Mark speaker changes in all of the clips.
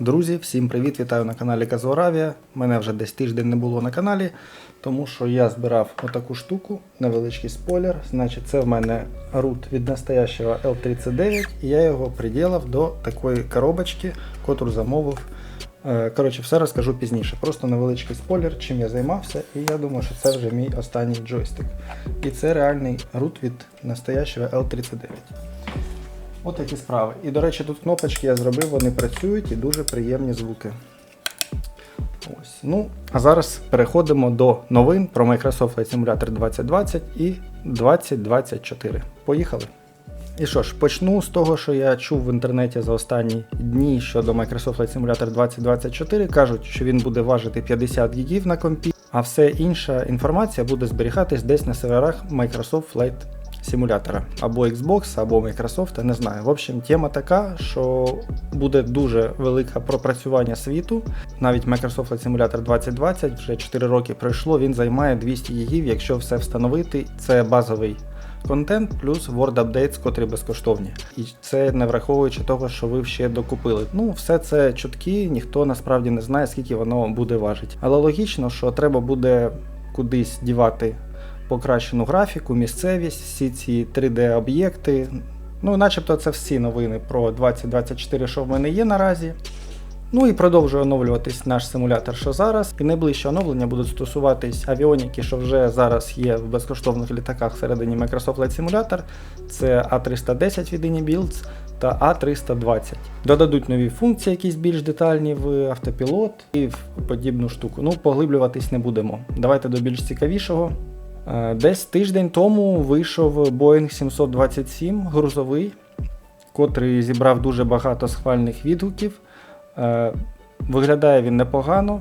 Speaker 1: Друзі, всім привіт! Вітаю на каналі Казуаравія. Мене вже десь тиждень не було на каналі, тому що я збирав отаку штуку, невеличкий спойлер. Значить, це в мене рут від настоящего L39, і я його приділив до такої коробочки, котру замовив. Е, Коротше, все розкажу пізніше. Просто невеличкий спойлер, чим я займався, і я думаю, що це вже мій останній джойстик. І це реальний рут від настоящого L39. От такі справи. І, до речі, тут кнопочки я зробив, вони працюють і дуже приємні звуки. Ось. Ну, а зараз переходимо до новин про Microsoft Flight Simulator 2020 і 2024. Поїхали! І що ж, почну з того, що я чув в інтернеті за останні дні щодо Microsoft Flight Simulator 2024. Кажуть, що він буде важити 50 гігів на компі, а все інша інформація буде зберігатись десь на серверах Microsoft Flight симулятора або Xbox, або Microsoft, не знаю. В общем, тема така, що буде дуже велике пропрацювання світу. Навіть Microsoft Flight Simulator 2020 вже 4 роки пройшло, він займає 200 гігів, якщо все встановити. Це базовий контент плюс Word Updates, котрі безкоштовні. І це не враховуючи того, що ви ще докупили. Ну, все це чутки, ніхто насправді не знає, скільки воно буде важити. Але логічно, що треба буде кудись дівати покращену графіку, місцевість, всі ці 3D-об'єкти. Ну, начебто це всі новини про 2024, що в мене є наразі. Ну і продовжує оновлюватись наш симулятор, що зараз. І найближче оновлення будуть стосуватись авіоніки, що вже зараз є в безкоштовних літаках всередині Microsoft Flight Simulator. Це A310 від Builds та A320. Додадуть нові функції, якісь більш детальні в автопілот і в подібну штуку. Ну, поглиблюватись не будемо. Давайте до більш цікавішого. Е, Десь тиждень тому вийшов Boeing 727 грузовий, котрий зібрав дуже багато схвальних відгуків. Е, Виглядає він непогано.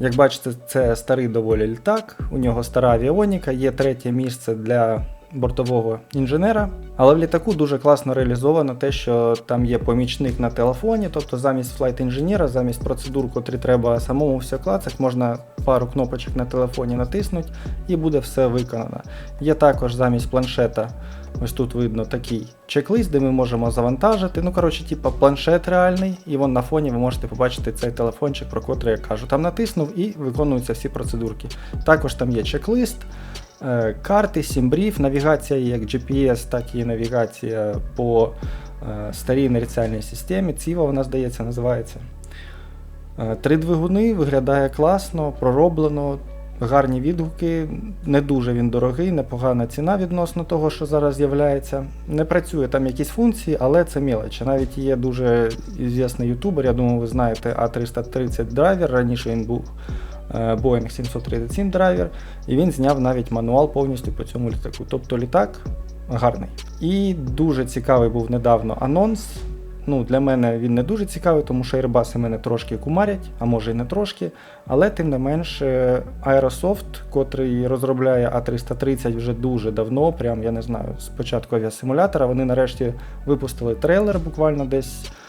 Speaker 1: Як бачите, це старий доволі літак, у нього стара авіоніка, є третє місце для бортового інженера. Але в літаку дуже класно реалізовано те, що там є помічник на телефоні, тобто замість флайт інженера, замість процедур, котрі треба самому все клацати, можна пару кнопочок на телефоні натиснути і буде все виконано. Є також замість планшета. Ось тут видно такий чек-лист, де ми можемо завантажити. Ну, коротше, типу планшет реальний, і вон на фоні ви можете побачити цей телефончик, про котрий я кажу. Там натиснув і виконуються всі процедурки. Також там є чек-лист, карти, сімбрів, навігація як GPS, так і навігація по е, старій інерціальній системі. Ціва вона, здається, називається. Е, Три двигуни виглядає класно, пророблено. Гарні відгуки, не дуже він дорогий, непогана ціна відносно того, що зараз з'являється. Не працює там якісь функції, але це мілочі. Навіть є дуже звісний ютубер, я думаю, ви знаєте A330 драйвер. Раніше він був е, Boeing 737 драйвер, і він зняв навіть мануал повністю по цьому літаку. Тобто літак гарний. І дуже цікавий був недавно анонс. Ну, Для мене він не дуже цікавий, тому що Airbus мене трошки кумарять, а може і не трошки. Але тим не менш, е, Aerosoft, котрий розробляє А330 вже дуже давно, прям я не знаю, з початку авіасимулятора, вони нарешті випустили трейлер буквально десь е,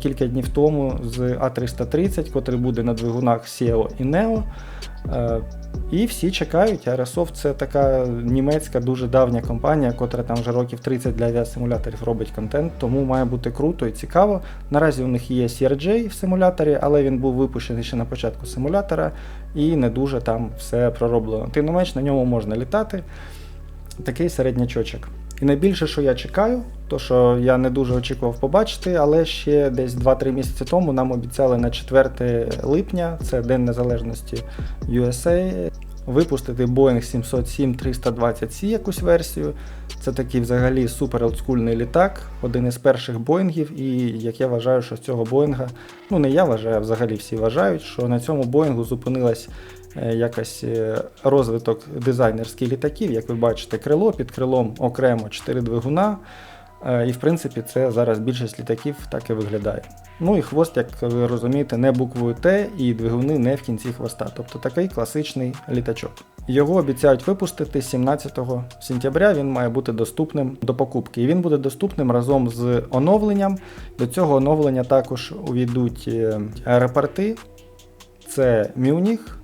Speaker 1: кілька днів тому з А330, котрий буде на двигунах SEO і NEO. Е, І всі чекають. Aerosoft це така німецька дуже давня компанія, котра там вже років 30 для авіасимуляторів робить контент, тому має бути круто і цікаво. Наразі у них є CRJ в симуляторі, але він був випущений ще на початку симулятора і не дуже там все пророблено. Тим не менш, на ньому можна літати. Такий середнячочок. І найбільше, що я чекаю, то що я не дуже очікував побачити, але ще десь 2-3 місяці тому нам обіцяли на 4 липня, це День Незалежності USA, випустити Boeing 707-320C якусь версію. Це такий взагалі супер олдскульний літак, один із перших Боїнгів, і як я вважаю, що з цього Боїнга, ну не я вважаю, а взагалі всі вважають, що на цьому Боїнгу зупинилась е, якась е, розвиток дизайнерських літаків. Як ви бачите, крило під крилом окремо 4 двигуна. Е, І в принципі це зараз більшість літаків так і виглядає. Ну і хвост, як ви розумієте, не буквою Т і двигуни не в кінці хвоста. Тобто такий класичний літачок. Його обіцяють випустити 17 сентября. Він має бути доступним до покупки. І він буде доступним разом з оновленням. До цього оновлення також увійдуть е, аеропорти. Це Мюніх,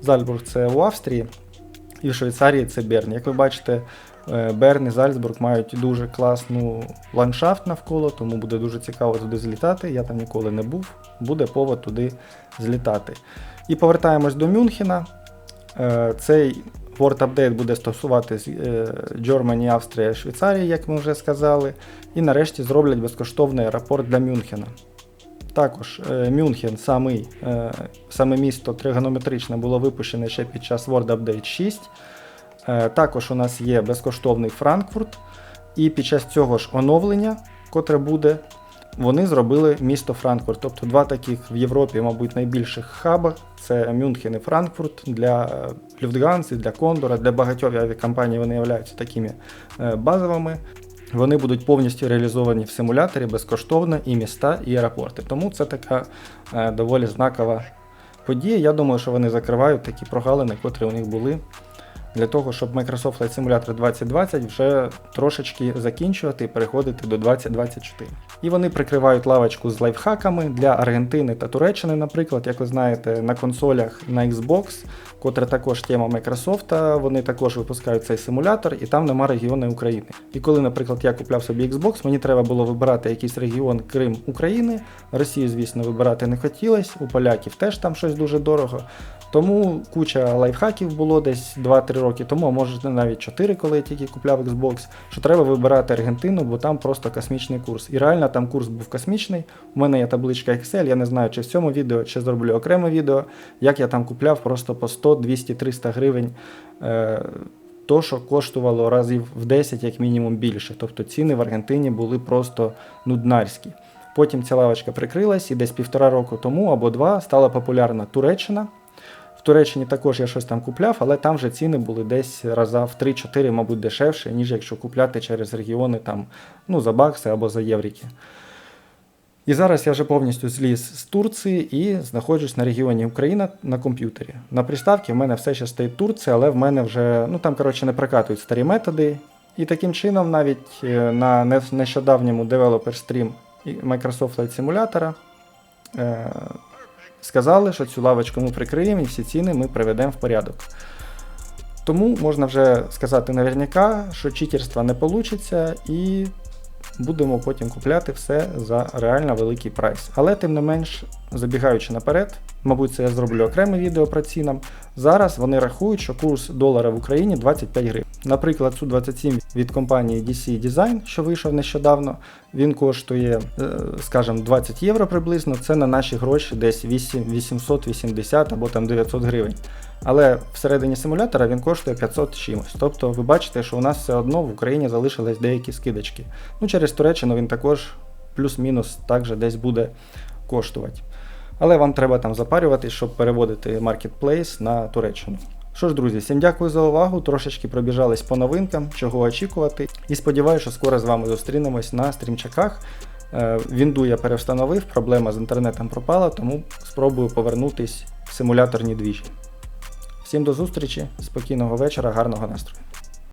Speaker 1: Зальцбург це у Австрії, і в Швейцарії це Берн. Як ви бачите, Е, Берн і Зальцбург мають дуже класну ландшафт навколо, тому буде дуже цікаво туди злітати. Я там ніколи не був, буде повод туди злітати. І повертаємось до Мюнхена. Е, Цей Word Update буде стосуватись е, Germany, Австрія, Швейцарії, як ми вже сказали. І нарешті зроблять безкоштовний аеропорт для Мюнхена. Також Мюнхен, самий, саме місто тригонометричне, було випущене ще під час Word Update 6. Е, Також у нас є безкоштовний Франкфурт. І під час цього ж оновлення, котре буде, вони зробили місто Франкфурт. Тобто два таких в Європі, мабуть, найбільших хаба це Мюнхен і Франкфурт для е, Люфтганси, для Кондора, для багатьох авіакомпаній вони являються такими е, базовими. Вони будуть повністю реалізовані в симуляторі безкоштовно і міста, і аеропорти. Тому це така доволі знакова подія. Я думаю, що вони закривають такі прогалини, котрі у них були для того, щоб Microsoft Flight Simulator 2020 вже трошечки закінчувати і переходити до 2024. І вони прикривають лавочку з лайфхаками для Аргентини та Туреччини, наприклад, як ви знаєте, на консолях на Xbox, котра також тема Microsoft, вони також випускають цей симулятор, і там нема регіону України. І коли, наприклад, я купляв собі Xbox, мені треба було вибирати якийсь регіон Крим України. Росію, звісно, вибирати не хотілося, у поляків теж там щось дуже дорого. Тому куча лайфхаків було десь 2-3 роки тому, а може навіть 4, коли я тільки купляв Xbox, що треба вибирати Аргентину, бо там просто космічний курс. І реально там курс був космічний. У мене є табличка Excel, я не знаю, чи в цьому відео, чи зроблю окреме відео, як я там купляв просто по 100, 200, 300 гривень. Е- то, що коштувало разів в 10, як мінімум, більше. Тобто ціни в Аргентині були просто нуднарські. Потім ця лавочка прикрилась, і десь півтора року тому або два стала популярна Туреччина. Туреччині також я щось там купляв, але там вже ціни були десь раза в 3-4, мабуть, дешевше, ніж якщо купляти через регіони там, ну, за бакси або за єврики. І зараз я вже повністю зліз з Турції і знаходжусь на регіоні Україна на комп'ютері. На приставці в мене все ще стоїть Турція, але в мене вже ну там коротше не прокатують старі методи. І таким чином, навіть е, на нещодавньому Stream і Microsoft Flight Simulator е, сказали, що цю лавочку ми прикриємо і всі ціни ми приведемо в порядок. Тому можна вже сказати наверняка, що читерства не вийде і будемо потім купляти все за реально великий прайс. Але тим не менш, забігаючи наперед, мабуть, це я зроблю окреме відео про цінам. Зараз вони рахують, що курс долара в Україні 25 гривень. Наприклад, Су-27 від компанії DC Design, що вийшов нещодавно, він коштує, е, скажімо, 20 євро приблизно. Це на наші гроші десь 8, 880 або там 900 гривень. Але всередині симулятора він коштує 500 чимось. Тобто ви бачите, що у нас все одно в Україні залишились деякі скидочки. Ну, через Туреччину він також плюс-мінус також десь буде коштувати. Але вам треба там запарюватись, щоб переводити Marketplace на Туреччину. Що ж, друзі, всім дякую за увагу. Трошечки пробіжались по новинкам, чого очікувати. І сподіваюся, що скоро з вами зустрінемось на стрімчаках. Е, Вінду я перевстановив, проблема з інтернетом пропала, тому спробую повернутись в симуляторні двіжі. Всім до зустрічі, спокійного вечора, гарного настрою.